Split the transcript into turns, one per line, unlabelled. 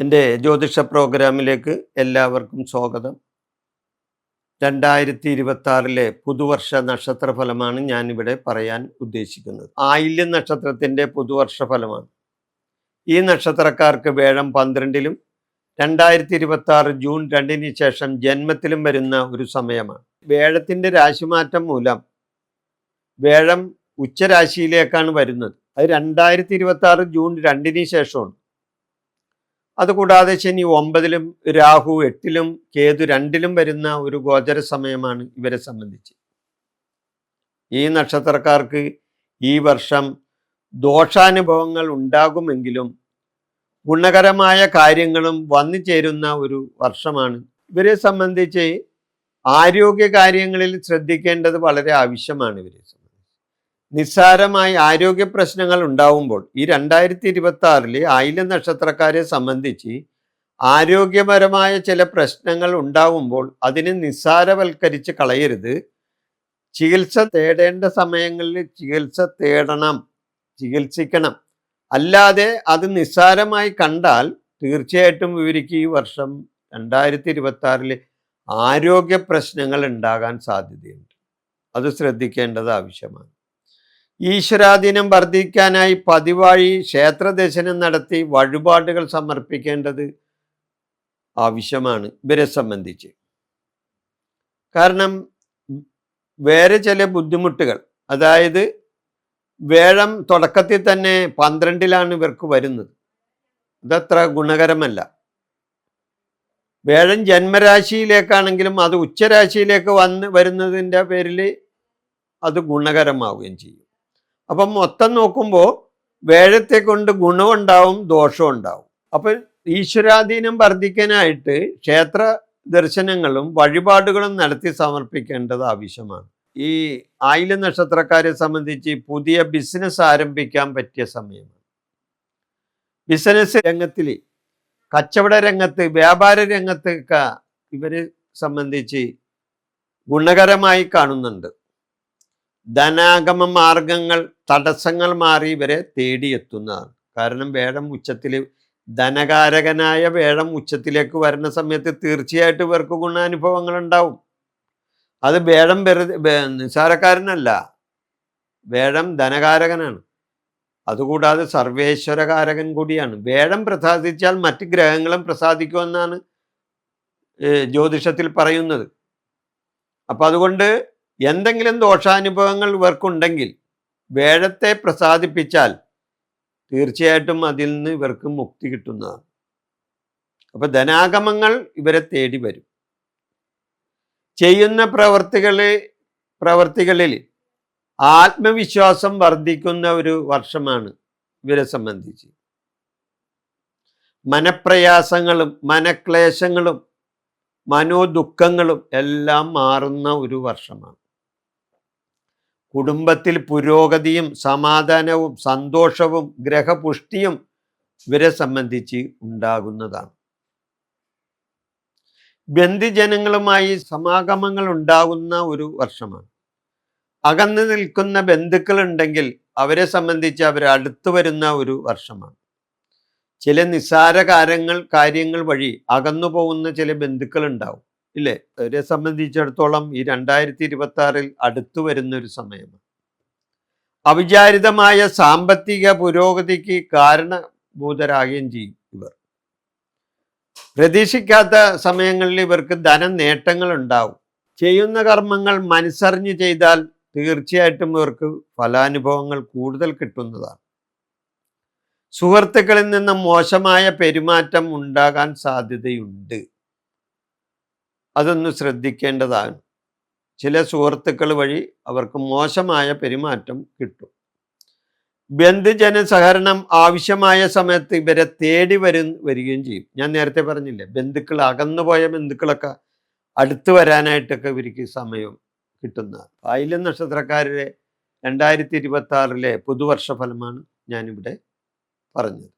എന്റെ ജ്യോതിഷ പ്രോഗ്രാമിലേക്ക് എല്ലാവർക്കും സ്വാഗതം. രണ്ടായിരത്തി ഇരുപത്തി പുതുവർഷ നക്ഷത്ര ഫലമാണ് ഞാനിവിടെ പറയാൻ ഉദ്ദേശിക്കുന്നത്. ആയില്യം നക്ഷത്രത്തിന്റെ പുതുവർഷ ഫലമാണ്. ഈ നക്ഷത്രക്കാർക്ക് വേഴം പന്ത്രണ്ടിലും രണ്ടായിരത്തി ഇരുപത്തി ജൂൺ രണ്ടിന് ശേഷം ജന്മത്തിലും വരുന്ന ഒരു സമയമാണ്. വേഴത്തിന്റെ രാശിമാറ്റം മൂലം വേഴം ഉച്ചരാശിയിലേക്കാണ് വരുന്നത്. അത് രണ്ടായിരത്തി ഇരുപത്തി ജൂൺ രണ്ടിന് ശേഷമാണ്. അതുകൂടാതെ ശനി ഒമ്പതിലും രാഹു എട്ടിലും കേതു രണ്ടിലും വരുന്ന ഒരു ഗോചര സമയമാണ് ഇവരെ സംബന്ധിച്ച്. ഈ നക്ഷത്രക്കാർക്ക് ഈ വർഷം ദോഷാനുഭവങ്ങൾ ഉണ്ടാകുമെങ്കിലും ഗുണകരമായ കാര്യങ്ങളും വന്നു ചേരുന്ന ഒരു വർഷമാണ്. ഇവരെ സംബന്ധിച്ച് ആരോഗ്യ കാര്യങ്ങളിൽ ശ്രദ്ധിക്കേണ്ടത് വളരെ ആവശ്യമാണ് ഇവരെ സംബന്ധിച്ച്. നിസ്സാരമായി ആരോഗ്യ പ്രശ്നങ്ങൾ ഉണ്ടാവുമ്പോൾ ഈ രണ്ടായിരത്തി ഇരുപത്തി ആറിൽ ആയില നക്ഷത്രക്കാരെ സംബന്ധിച്ച് ആരോഗ്യപരമായ ചില പ്രശ്നങ്ങൾ ഉണ്ടാവുമ്പോൾ അതിനെ നിസ്സാരവൽക്കരിച്ച് കളയരുത്. ചികിത്സ തേടേണ്ട സമയങ്ങളിൽ ചികിത്സ തേടണം ചികിത്സിക്കണം. അല്ലാതെ അത് നിസ്സാരമായി കണ്ടാൽ തീർച്ചയായിട്ടും ഇവർക്ക് ഈ വർഷം രണ്ടായിരത്തി ഇരുപത്തി ആറിൽ ആരോഗ്യ പ്രശ്നങ്ങൾ ഉണ്ടാകാൻ സാധ്യതയുണ്ട്. അത് ശ്രദ്ധിക്കേണ്ടത് ആവശ്യമാണ്. ഈശ്വരാധീനം വർദ്ധിക്കാനായി പതിവായി ക്ഷേത്രദർശനം നടത്തി വഴിപാടുകൾ സമർപ്പിക്കേണ്ടത് ആവശ്യമാണ്. ഇവരെ സംബന്ധിച്ച്. കാരണം വേറെ ചില ബുദ്ധിമുട്ടുകൾ അതായത് വേഴം തുടക്കത്തിൽ തന്നെ പന്ത്രണ്ടിലാണ് ഇവർക്ക് വരുന്നത്. അതത്ര ഗുണകരമല്ല. വേഴം ജന്മരാശിയിലേക്കാണെങ്കിലും അത് ഉച്ചരാശിയിലേക്ക് വന്ന് വരുന്നതിന്റെ പേരിൽ അത് ഗുണകരമാവുകയും ചെയ്യും. അപ്പം മൊത്തം നോക്കുമ്പോൾ വേഴത്തെ കൊണ്ട് ഗുണമുണ്ടാവും ദോഷമുണ്ടാവും അപ്പം ഈശ്വരാധീനം വർദ്ധിക്കാനായിട്ട് ക്ഷേത്ര ദർശനങ്ങളും വഴിപാടുകളും നടത്തി സമർപ്പിക്കേണ്ടത് ആവശ്യമാണ്. ഈ ആയില നക്ഷത്രക്കാരെ സംബന്ധിച്ച് പുതിയ ബിസിനസ് ആരംഭിക്കാൻ പറ്റിയ സമയമാണ്. ബിസിനസ് രംഗത്തിൽ കച്ചവട രംഗത്ത് വ്യാപാര രംഗത്തൊക്കെ ഇവരെ സംബന്ധിച്ച് ഗുണകരമായി കാണുന്നുണ്ട്. ധനാഗമ മാർഗങ്ങൾ തടസ്സങ്ങൾ മാറി ഇവരെ തേടിയെത്തുന്നതാണ്. കാരണം വേഴം ഉച്ചത്തിൽ ധനകാരകനായ വേഴം ഉച്ചത്തിലേക്ക് വരുന്ന സമയത്ത് തീർച്ചയായിട്ടും ഇവർക്ക് ഗുണാനുഭവങ്ങൾ ഉണ്ടാവും അത് വേഴം വെറുതെ നിസാരക്കാരനല്ല വേഴം ധനകാരകനാണ്. അതുകൂടാതെ സർവേശ്വരകാരകൻ കൂടിയാണ്. വേഴം പ്രസാദിച്ചാൽ മറ്റ് ഗ്രഹങ്ങളും പ്രസാദിക്കുമെന്നാണ് ജ്യോതിഷത്തിൽ പറയുന്നത്. അപ്പം അതുകൊണ്ട് എന്തെങ്കിലും ദോഷാനുഭവങ്ങൾ ഇവർക്കുണ്ടെങ്കിൽ വേഴത്തെ പ്രസാദിപ്പിച്ചാൽ തീർച്ചയായിട്ടും അതിൽ നിന്ന് ഇവർക്ക് മുക്തി കിട്ടുന്നതാണ്. അപ്പൊ ധനാഗമങ്ങൾ ഇവരെ തേടി വരും. ചെയ്യുന്ന പ്രവർത്തികൾ പ്രവർത്തികളിൽ ആത്മവിശ്വാസം വർദ്ധിക്കുന്ന ഒരു വർഷമാണ് ഇവരെ സംബന്ധിച്ച്. മനപ്രയാസങ്ങളും മനക്ലേശങ്ങളും മനോദുഃഖങ്ങളും എല്ലാം മാറുന്ന ഒരു വർഷമാണ്. കുടുംബത്തിൽ പുരോഗതിയും സമാധാനവും സന്തോഷവും ഗ്രഹപുഷ്ടിയും ഇവരെ സംബന്ധിച്ച് ഉണ്ടാകുന്നതാണ്. ബന്ധുജനങ്ങളുമായി സമാഗമങ്ങൾ ഉണ്ടാകുന്ന ഒരു വർഷമാണ്. അകന്നു നിൽക്കുന്ന ബന്ധുക്കൾ ഉണ്ടെങ്കിൽ അവരെ സംബന്ധിച്ച് അവർ അടുത്തു വരുന്ന ഒരു വർഷമാണ്. ചില നിസ്സാര കാര്യങ്ങൾ കാര്യങ്ങൾ വഴി അകന്നു പോകുന്ന ചില ബന്ധുക്കൾ ഉണ്ടാവും. ഇല്ലേ? അവരെ സംബന്ധിച്ചിടത്തോളം ഈ രണ്ടായിരത്തി ഇരുപത്തി ആറിൽ അടുത്തു വരുന്ന ഒരു സമയമാണ് അവിചാരിതമായ സാമ്പത്തിക പുരോഗതിക്ക് കാരണഭൂതരാകുകയും ചെയ്യും ഇവർ. പ്രതീക്ഷിക്കാത്ത സമയങ്ങളിൽ ഇവർക്ക് ധന നേട്ടങ്ങൾ ഉണ്ടാവും ചെയ്യുന്ന കർമ്മങ്ങൾ മനസ്സറിഞ്ഞ് ചെയ്താൽ തീർച്ചയായിട്ടും ഇവർക്ക് ഫലാനുഭവങ്ങൾ കൂടുതൽ കിട്ടുന്നതാണ്. സുഹൃത്തുക്കളിൽ നിന്ന് മോശമായ പെരുമാറ്റം ഉണ്ടാകാൻ സാധ്യതയുണ്ട്. അതൊന്ന് ശ്രദ്ധിക്കേണ്ടതാണ്. ചില സുഹൃത്തുക്കൾ വഴി അവർക്ക് മോശമായ പെരുമാറ്റം കിട്ടും. ബന്ധുജന സഹകരണം ആവശ്യമായ സമയത്ത് ഇവരെ തേടി വരും വരികയും ചെയ്യും. ഞാൻ നേരത്തെ പറഞ്ഞില്ലേ ബന്ധുക്കൾ അകന്നുപോയ ബന്ധുക്കളൊക്കെ അടുത്ത് വരാനായിട്ടൊക്കെ ഇവർക്ക് സമയം കിട്ടുന്ന ആയില്യം നക്ഷത്രക്കാരുടെ രണ്ടായിരത്തി ഇരുപത്തി ആറിലെ പുതുവർഷ ഫലമാണ് ഞാനിവിടെ പറഞ്ഞത്.